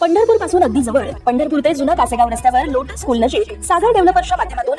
पंढरपूरपासून अगदी जवळ. पंढरपूर ते जुना कासेगाव रस्त्यावर लोटस स्कूल नजीक सागर डेव्हलपर्सच्या माध्यमातून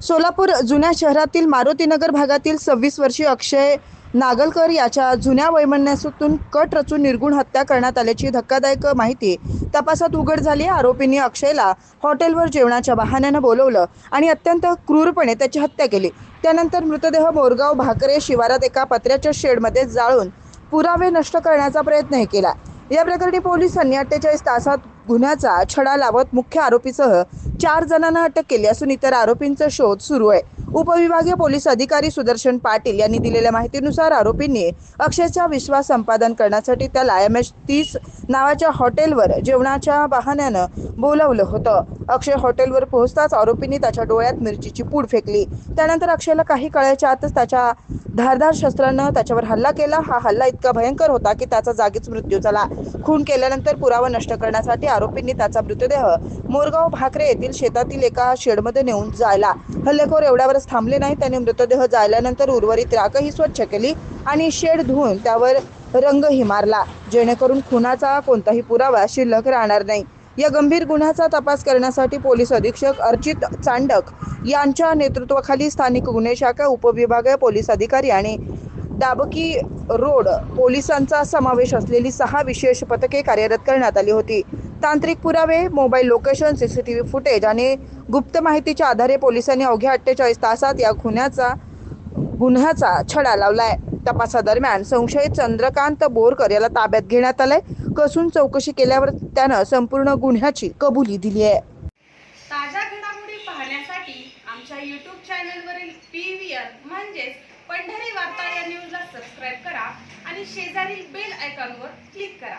सोलापूर जुन्या शहरातील मारुतीनगर भागातील सव्वीस वर्षीय अक्षय नागलकर याच्या जुन्या वैमनस्यातून कट रचून निर्गुण हत्या करण्यात आल्याची धक्कादायक माहिती तपासात उघड झाली. आरोपींनी अक्षयला हॉटेलवर जेवणाच्या बहाण्यानं बोलवलं आणि अत्यंत क्रूरपणे त्याची हत्या केली. त्यानंतर मृतदेह मोरगाव भाकरे शिवारात एका पत्र्याच्या शेडमध्ये जाळून पुरावे नष्ट करण्याचा प्रयत्नही केला. या प्रकरणी पोलिसांनी अठ्ठेचाळीस तासात गुन्ह्याचा छडा लावत मुख्य आरोपीसह चार जणांना अटक केली असून इतर आरोपींचा शोध सुरू आहे. उपविभागीय पोलीस अधिकारी सुदर्शन पाटील यांनी दिलेल्या माहितीनुसार आरोपींनी अक्षयचा विश्वास संपादन करण्यासाठी त्याला एम एच तीस नावाच्या हॉटेलवर जेवणाच्या बहाण्यानं बोलावलं होतं. अक्षय हॉटेलवर पोहोचताच आरोपींनी त्याच्या डोळ्यात मिरचीची पूड फेकली. त्यानंतर अक्षयला काही कळायच्या आतच त्याच्या धारदार शस्त्रानं त्याच्यावर हल्ला केला. हा हल्ला इतका भयंकर होता की त्याचा जागीच मृत्यू झाला. खून केल्यानंतर पुरावा नष्ट करण्यासाठी आरोपींनी त्याचा मृतदेह मोरगाव भाकरे येथील शेतातील एका शेडमध्ये नेऊन जायला. हल्लेखोर एवढ्यावरच थांबले नाही त्याने मृतदेह जायल्यानंतर उर्वरित राखही स्वच्छ केली आणि शेड धुवून त्यावर रंगही मारला. जेणेकरून खुनाचा कोणताही पुरावा शिल्लक राहणार नाही. या गंभीर गुन्ह्याचा तपास करण्यासाठी पोलीस अधीक्षक अर्जित चांडक यांच्या नेतृत्वाखाली स्थानिक गुन्हे शाखा उपविभागीय पोलीस अधिकारी आणि दाबकी रोड पोलिसांचा समावेश असलेली सहा विशेष पथके कार्यरत करण्यात आली होती. तांत्रिक पुरावे मोबाईल लोकेशन सीसीटीव्ही फुटेज आणि गुप्त माहितीच्या आधारे पोलिसांनी अवघ्या अठ्ठेचाळीस तासात या गुन्ह्याचा गुन्ह्याचा छडा लावलाय. तपासादरम्यान संशयित चंद्रकांत बोरकर याला ताब्यात घेण्यात आलंय. कसून चौकशी केल्यावर त्यानं संपूर्ण गुन्ह्याची कबुली दिली आहे. ताज्या घडामोडी पाहण्यासाठी आमच्या यूट्यूब चॅनलवरील पी व्ही आर म्हणजेच पंढरी वार्ता या न्यूजला सबस्क्राईब करा आणि शेजारील बेल आयकॉनवर क्लिक करा.